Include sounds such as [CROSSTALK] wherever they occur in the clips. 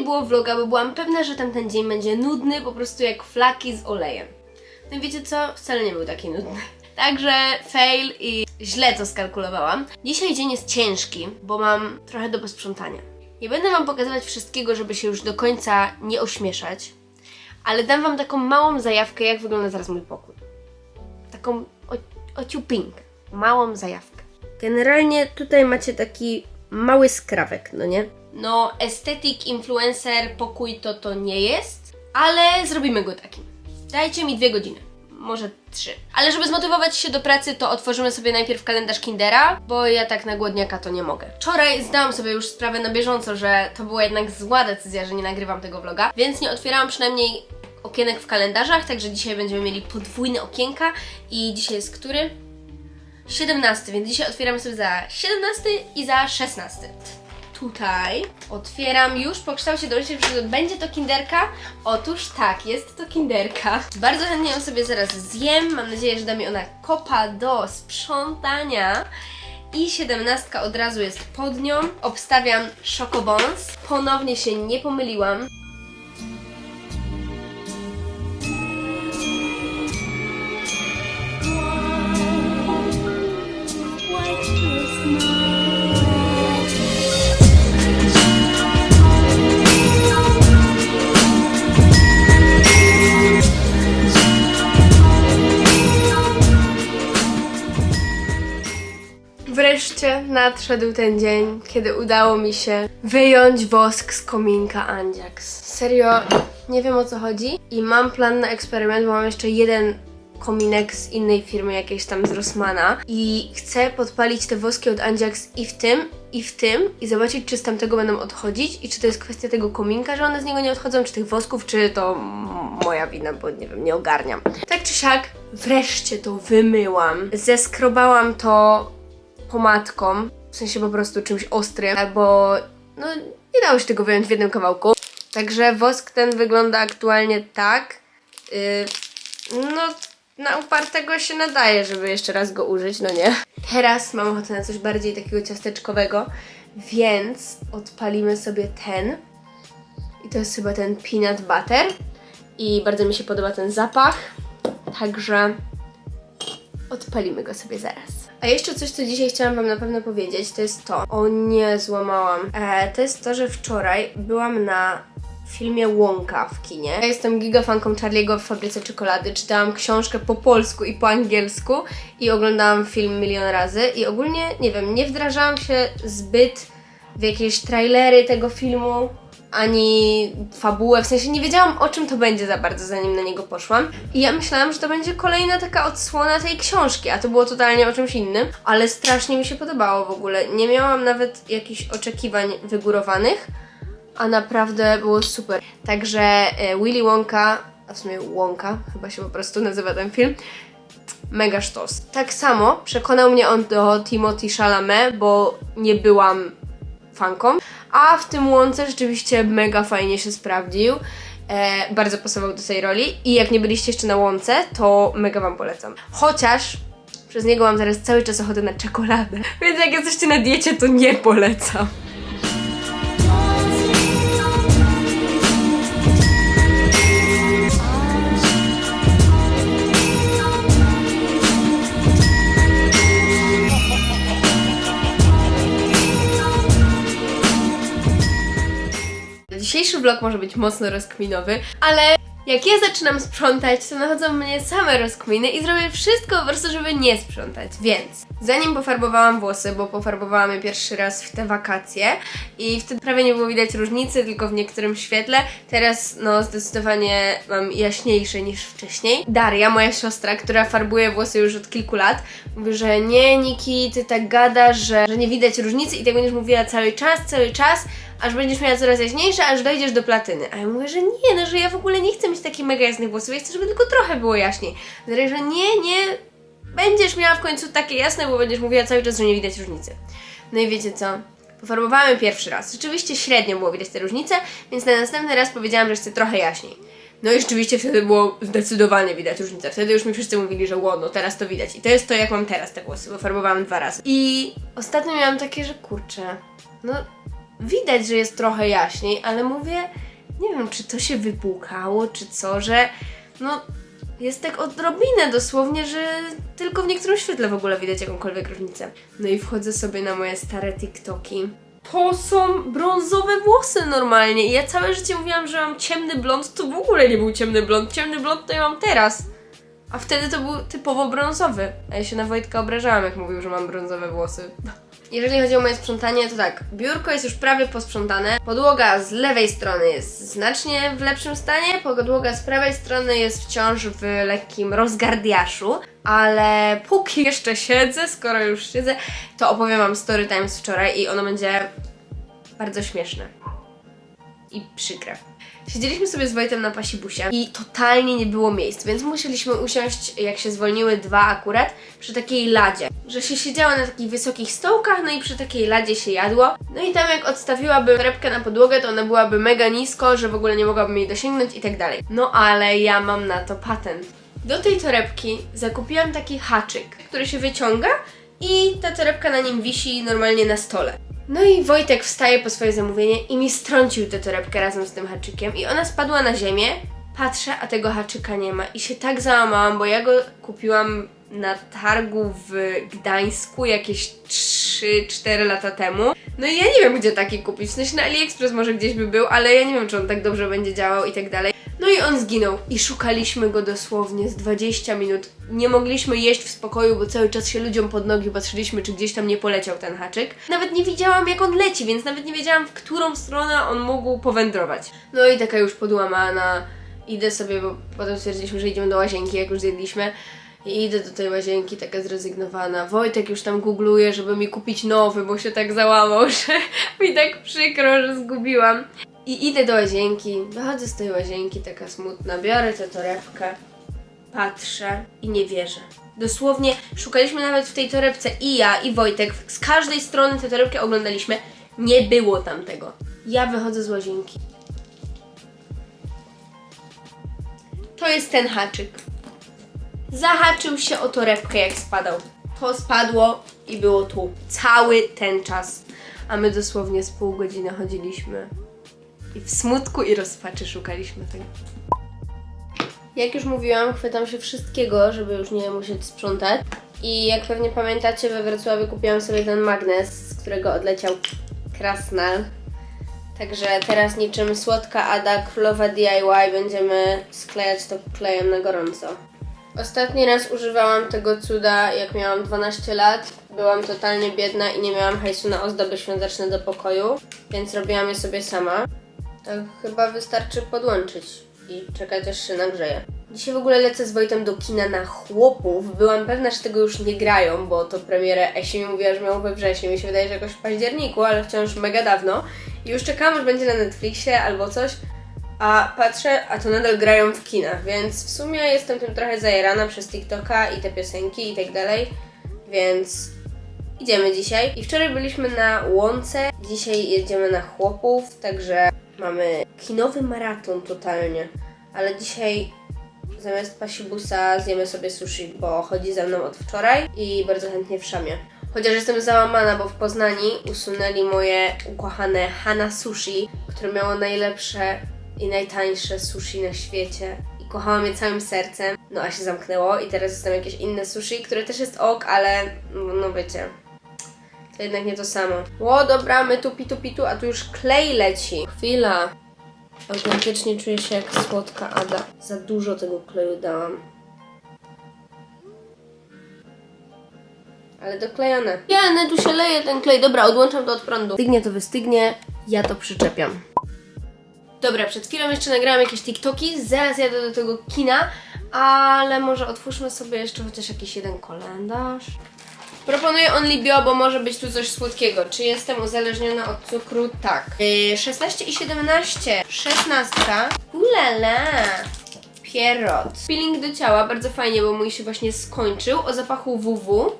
nie było vloga, bo byłam pewna, że tamten dzień będzie nudny, po prostu jak flaki z olejem. No i wiecie co? Wcale nie był taki nudny. [LAUGHS] Także fail i źle to skalkulowałam. Dzisiaj dzień jest ciężki, bo mam trochę do posprzątania. Nie będę Wam pokazywać wszystkiego, żeby się już do końca nie ośmieszać, ale dam Wam taką małą zajawkę, jak wygląda teraz mój pokój. Taką ociupinkę, małą zajawkę. Generalnie tutaj macie taki mały skrawek, no nie? No, estetyk, influencer, pokój to to nie jest, ale zrobimy go takim. Dajcie mi dwie godziny. Może trzy. Ale żeby zmotywować się do pracy, to otworzymy sobie najpierw kalendarz Kindera, bo ja tak na głodniaka to nie mogę. Wczoraj zdałam sobie już sprawę na bieżąco, że to była jednak zła decyzja, że nie nagrywam tego vloga, więc nie otwierałam przynajmniej okienek w kalendarzach, także dzisiaj będziemy mieli podwójne okienka i dzisiaj jest który? 17, więc dzisiaj otwieramy sobie za 17 i za 16. Tutaj otwieram już po kształcie dojrzeć, że będzie to kinderka. Otóż tak, jest to kinderka. Bardzo chętnie ją sobie zaraz zjem. Mam nadzieję, że da mi ona kopa do sprzątania. I siedemnastka od razu jest pod nią. Obstawiam Chocobons. Ponownie się nie pomyliłam. Nadszedł ten dzień, kiedy udało mi się wyjąć wosk z kominka Andziax. Serio, nie wiem o co chodzi i mam plan na eksperyment, bo mam jeszcze jeden kominek z innej firmy, jakiejś tam z Rossmana i chcę podpalić te woski od Andziax i w tym, i w tym i zobaczyć, czy z tamtego będą odchodzić i czy to jest kwestia tego kominka, że one z niego nie odchodzą, czy tych wosków, czy to moja wina, bo nie wiem, nie ogarniam. Tak czy siak, wreszcie to wymyłam. Zeskrobałam to pomadką, w sensie po prostu czymś ostrym, albo no nie dało się tego wyjąć w jednym kawałku. Także wosk ten wygląda aktualnie tak. Yy, no na upartego się nadaje, żeby jeszcze raz go użyć, no nie? Teraz mam ochotę na coś bardziej takiego ciasteczkowego, więc odpalimy sobie ten. I to jest chyba ten peanut butter. I bardzo mi się podoba ten zapach. Także Odpalimy go sobie zaraz. A jeszcze coś, co dzisiaj chciałam Wam na pewno powiedzieć, to jest to. O nie, złamałam. E, to jest to, że wczoraj byłam na filmie Łąka w kinie. Ja jestem gigafanką Charlie'ego w Fabryce Czekolady. Czytałam książkę po polsku i po angielsku i oglądałam film milion razy. I ogólnie, nie wiem, nie wdrażałam się zbyt w jakieś trailery tego filmu, ani fabułę, w sensie nie wiedziałam o czym to będzie za bardzo, zanim na niego poszłam. I ja myślałam, że to będzie kolejna taka odsłona tej książki, a to było totalnie o czymś innym, ale strasznie mi się podobało w ogóle. Nie miałam nawet jakichś oczekiwań wygórowanych, a naprawdę było super. Także e, Willy Wonka, a w sumie Wonka, chyba się po prostu nazywa ten film, mega sztos. Tak samo przekonał mnie on do Timothy Chalamet, bo nie byłam fanką, a w tym łące rzeczywiście mega fajnie się sprawdził. E, bardzo pasował do tej roli i jak nie byliście jeszcze na łące, to mega Wam polecam. Chociaż przez niego mam teraz cały czas ochotę na czekoladę, [LAUGHS] więc jak jesteście na diecie, to nie polecam. Dzisiejszy vlog może być mocno rozkminowy, ale jak ja zaczynam sprzątać, to nachodzą mnie same rozkminy i zrobię wszystko po prostu, żeby nie sprzątać. Więc zanim pofarbowałam włosy, bo pofarbowałam je pierwszy raz w te wakacje i wtedy prawie nie było widać różnicy, tylko w niektórym świetle. Teraz no zdecydowanie mam jaśniejsze niż wcześniej. Daria, moja siostra, która farbuje włosy już od kilku lat, mówi, że nie Niki, ty tak gadasz, że, że nie widać różnicy i tak będziesz mówiła cały czas, cały czas, aż będziesz miała coraz jaśniejsze, aż dojdziesz do platyny. A ja mówię, że nie, no że ja w ogóle nie chcę mieć takich mega jasnych włosów, ja chcę, żeby tylko trochę było jaśniej. Daria, że nie, nie, będziesz miała w końcu takie jasne, bo będziesz mówiła cały czas, że nie widać różnicy. No i wiecie co? Pofarbowałam je pierwszy raz. Rzeczywiście średnio było widać te różnice, więc na następny raz powiedziałam, że chcę trochę jaśniej. No i rzeczywiście wtedy było zdecydowanie widać różnicę. Wtedy już mi wszyscy mówili, że ło, no teraz to widać. I to jest to, jak mam teraz te włosy, bo farbowałam dwa razy. I ostatnio miałam takie, że kurczę, no widać, że jest trochę jaśniej, ale mówię, nie wiem, czy to się wypłukało, czy co, że no jest tak odrobinę dosłownie, że tylko w niektórym świetle w ogóle widać jakąkolwiek różnicę. No i wchodzę sobie na moje stare TikToki. To są brązowe włosy normalnie. I ja całe życie mówiłam, że mam ciemny blond, to w ogóle nie był ciemny blond. Ciemny blond to ja mam teraz. A wtedy to był typowo brązowy. A ja się na Wojtka obrażałam, jak mówił, że mam brązowe włosy. Jeżeli chodzi o moje sprzątanie, to tak, biurko jest już prawie posprzątane, podłoga z lewej strony jest znacznie w lepszym stanie, podłoga z prawej strony jest wciąż w lekkim rozgardiaszu, ale póki jeszcze siedzę, skoro już siedzę, to opowiem Wam story time z wczoraj i ono będzie bardzo śmieszne i przykre. Siedzieliśmy sobie z Wojtem na pasibusie i totalnie nie było miejsc, więc musieliśmy usiąść, jak się zwolniły dwa akurat, przy takiej ladzie. Że się siedziało na takich wysokich stołkach, no i przy takiej ladzie się jadło. No i tam jak odstawiłabym torebkę na podłogę, to ona byłaby mega nisko, że w ogóle nie mogłabym jej dosięgnąć i tak dalej. No ale ja mam na to patent. Do tej torebki zakupiłam taki haczyk, który się wyciąga i ta torebka na nim wisi normalnie na stole. No i Wojtek wstaje po swoje zamówienie i mi strącił tę torebkę razem z tym haczykiem i ona spadła na ziemię. Patrzę, a tego haczyka nie ma i się tak załamałam, bo ja go kupiłam na targu w Gdańsku jakieś 3-4 lata temu. No i ja nie wiem, gdzie taki kupić. W sensie na AliExpress może gdzieś by był, ale ja nie wiem, czy on tak dobrze będzie działał i tak dalej. I on zginął i szukaliśmy go dosłownie z 20 minut. Nie mogliśmy jeść w spokoju, bo cały czas się ludziom pod nogi patrzyliśmy, czy gdzieś tam nie poleciał ten haczyk. Nawet nie widziałam, jak on leci, więc nawet nie wiedziałam, w którą stronę on mógł powędrować. No i taka już podłamana. Idę sobie, bo potem stwierdziliśmy, że idziemy do łazienki, jak już zjedliśmy. I idę do tej łazienki taka zrezygnowana. Wojtek już tam googluje, żeby mi kupić nowy, bo się tak załamał, [LAUGHS] że mi tak przykro, że zgubiłam. I idę do łazienki, wychodzę z tej łazienki taka smutna, biorę tę torebkę, patrzę i nie wierzę. Dosłownie szukaliśmy nawet w tej torebce i ja, i Wojtek, z każdej strony tę torebkę oglądaliśmy, nie było tam tego. Ja wychodzę z łazienki. To jest ten haczyk. Zahaczył się o torebkę jak spadał. To spadło i było tu. Cały ten czas. A my dosłownie z pół godziny chodziliśmy. I w smutku i rozpaczy szukaliśmy tego. Jak już mówiłam, chwytam się wszystkiego, żeby już nie musieć sprzątać. I jak pewnie pamiętacie, we Wrocławiu kupiłam sobie ten magnes, z którego odleciał krasnal. Także teraz niczym słodka Ada królowa DIY będziemy sklejać to klejem na gorąco. Ostatni raz używałam tego cuda, jak miałam 12 lat. Byłam totalnie biedna i nie miałam hajsu na ozdoby świąteczne do pokoju, więc robiłam je sobie sama. Tak chyba wystarczy podłączyć i czekać aż się nagrzeje. Dzisiaj w ogóle lecę z Wojtem do kina na chłopów. Byłam pewna, że tego już nie grają, bo to premierę Esi mi mówiła, że miał we wrześniu. Mi się wydaje, że jakoś w październiku, ale wciąż mega dawno. I już czekałam, aż będzie na Netflixie albo coś. A patrzę, a to nadal grają w kinach, więc w sumie jestem tym trochę zajerana przez TikToka i te piosenki i tak dalej, więc idziemy dzisiaj. I wczoraj byliśmy na Łące, dzisiaj jedziemy na Chłopów, także mamy kinowy maraton totalnie, ale dzisiaj zamiast pasibusa zjemy sobie sushi, bo chodzi ze mną od wczoraj i bardzo chętnie w szamie. Chociaż jestem załamana, bo w Poznani usunęli moje ukochane Hana Sushi, które miało najlepsze i najtańsze sushi na świecie. I kochałam je całym sercem. No a się zamknęło i teraz jestem jakieś inne sushi, które też jest ok, ale no, no wiecie. To jednak nie to samo. Ło, dobra, my tu pitu pitu, a tu już klej leci. Chwila. Autentycznie czuję się jak słodka Ada. Za dużo tego kleju dałam. Ale doklejone. Jeny, tu się leje ten klej. Dobra, odłączam to od prądu. Stygnie to wystygnie, ja to przyczepiam. Dobra, przed chwilą jeszcze nagrałam jakieś TikToki, zaraz jadę do tego kina, ale może otwórzmy sobie jeszcze chociaż jakiś jeden kalendarz. Proponuję Only Bio, bo może być tu coś słodkiego. Czy jestem uzależniona od cukru? Tak. Yy, 16 i 17. 16. Ulala. Pierrot. Peeling do ciała, bardzo fajnie, bo mój się właśnie skończył. O zapachu WW.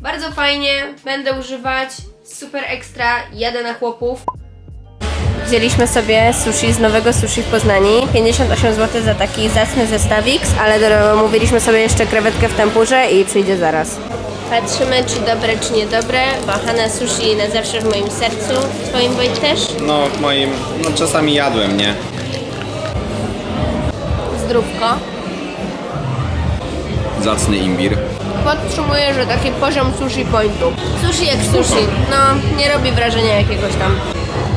Bardzo fajnie, będę używać. Super ekstra, jadę na chłopów. Wzięliśmy sobie sushi z nowego sushi w Poznani. 58 zł za taki zacny zestawik, ale mówiliśmy sobie jeszcze krewetkę w tempurze i przyjdzie zaraz. Patrzymy, czy dobre, czy niedobre, bo Hana sushi na zawsze w moim sercu. Twoim Wojt też? No, w moim, no czasami jadłem, nie? Zdrówko. Zacny imbir. Podtrzymuję, że taki poziom sushi pointu. Sushi jak sushi. No, nie robi wrażenia jakiegoś tam.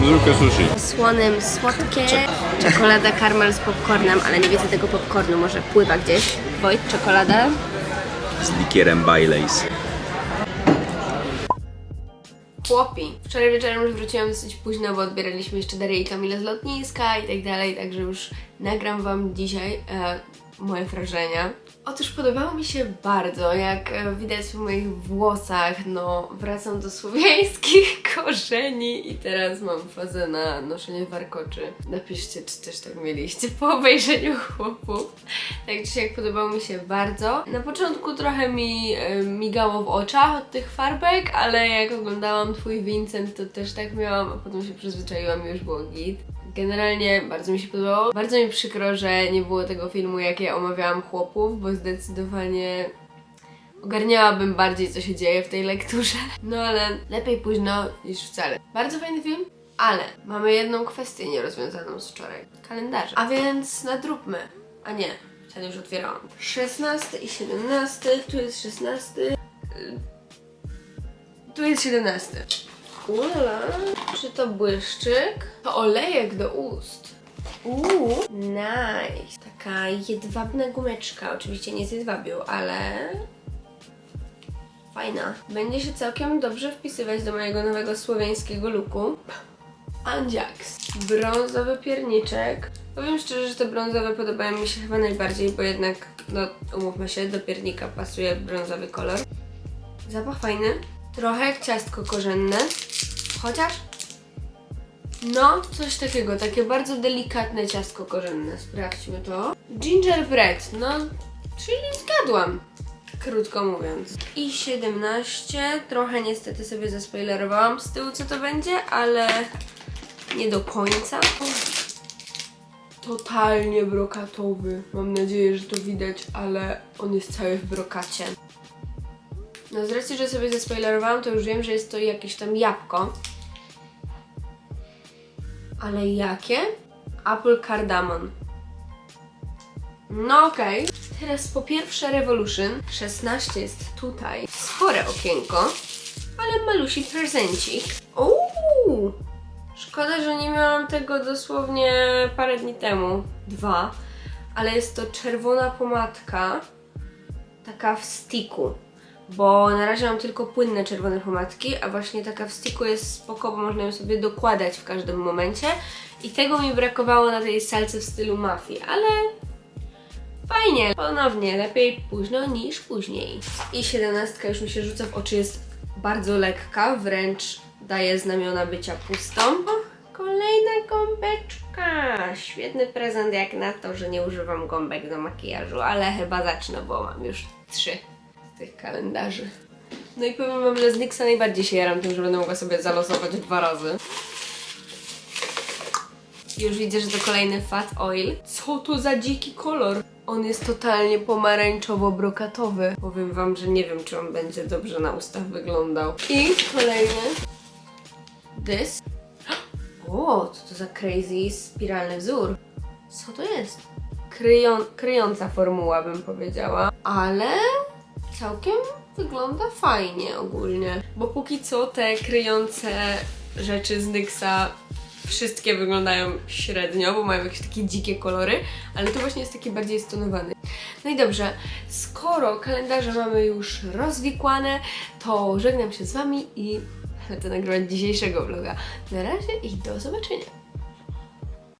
Zróbkę sushi. Słonym słodkie. Czekolada karmel z popcornem, ale nie widzę tego popcornu, może pływa gdzieś. Wojt, czekolada. Z likierem Baileys. Chłopi. Wczoraj wieczorem już wróciłam dosyć późno, bo odbieraliśmy jeszcze Darię i Kamilę z lotniska i tak dalej, także już nagram Wam dzisiaj e, moje wrażenia. Otóż podobało mi się bardzo, jak e, widać w moich włosach, no wracam do słowiańskich korzeni i teraz mam fazę na noszenie warkoczy. Napiszcie, czy też tak mieliście po obejrzeniu chłopów. Tak czy jak podobało mi się bardzo. Na początku trochę mi e, migało w oczach od tych farbek, ale jak oglądałam Twój Vincent, to też tak miałam, a potem się przyzwyczaiłam i już było git. Generalnie bardzo mi się podobało. Bardzo mi przykro, że nie było tego filmu, jak ja omawiałam chłopów, bo zdecydowanie ogarniałabym bardziej, co się dzieje w tej lekturze. [LAUGHS] No ale lepiej późno niż wcale. Bardzo fajny film, ale mamy jedną kwestię nierozwiązaną z wczoraj. Kalendarze. A więc nadróbmy. A nie, ten już otwierałam. 16 i 17, tu jest 16. y, Tu jest 17. Ulala. Czy to błyszczyk? To olejek do ust. Uuu, nice. Taka jedwabna gumeczka. Oczywiście nie z jedwabiu, ale fajna. Będzie się całkiem dobrze wpisywać do mojego nowego słowiańskiego looku. Andziaks. Brązowy pierniczek. Powiem szczerze, że te brązowe podobają mi się chyba najbardziej, bo jednak, no umówmy się, do piernika pasuje brązowy kolor. Zapach fajny. Trochę jak ciastko korzenne. Chociaż no, coś takiego, takie bardzo delikatne ciastko korzenne. Sprawdźmy to. Gingerbread, no, czyli zgadłam. Krótko mówiąc. I 17. Trochę niestety sobie zaspoilerowałam z tyłu, co to będzie, ale nie do końca. Totalnie brokatowy. Mam nadzieję, że to widać, ale on jest cały w brokacie. No z racji, że sobie zaspoilerowałam, to już wiem, że jest to jakieś tam jabłko. Ale jakie? Apple cardamon. No okej. Teraz po pierwsze Revolution. 16 jest tutaj. Spore okienko. Ale malusi prezencik. Uuu! Szkoda, że nie miałam tego dosłownie parę dni temu. Dwa. Ale jest to czerwona pomadka. Taka w sticku. Bo na razie mam tylko płynne czerwone pomadki, a właśnie taka w sticku jest spoko, bo można ją sobie dokładać w każdym momencie. I tego mi brakowało na tej salce w stylu mafii, ale fajnie. Ponownie, lepiej późno niż później. I siedemnastka już mi się rzuca w oczy, jest bardzo lekka, wręcz daje znamiona bycia pustą. O, kolejna gąbeczka! Świetny prezent jak na to, że nie używam gąbek do makijażu, ale chyba zacznę, bo mam już trzy z tych kalendarzy. No i powiem wam, że z Nyxa najbardziej się jaram tym, że będę mogła sobie zalosować dwa razy. Już widzę, że to kolejny Fat Oil. Co to za dziki kolor? On jest totalnie pomarańczowo-brokatowy. Powiem wam, że nie wiem, czy on będzie dobrze na ustach wyglądał. I kolejny. This. [GASPS] O, co to za crazy spiralny wzór? Co to jest? Kryją, kryjąca formuła, bym powiedziała. Ale całkiem wygląda fajnie ogólnie. Bo póki co te kryjące rzeczy z Nyxa wszystkie wyglądają średnio, bo mają jakieś takie dzikie kolory, ale to właśnie jest taki bardziej stonowany. No i dobrze, skoro kalendarze mamy już rozwikłane, to żegnam się z Wami i lecę nagrywać dzisiejszego vloga. Na razie i do zobaczenia.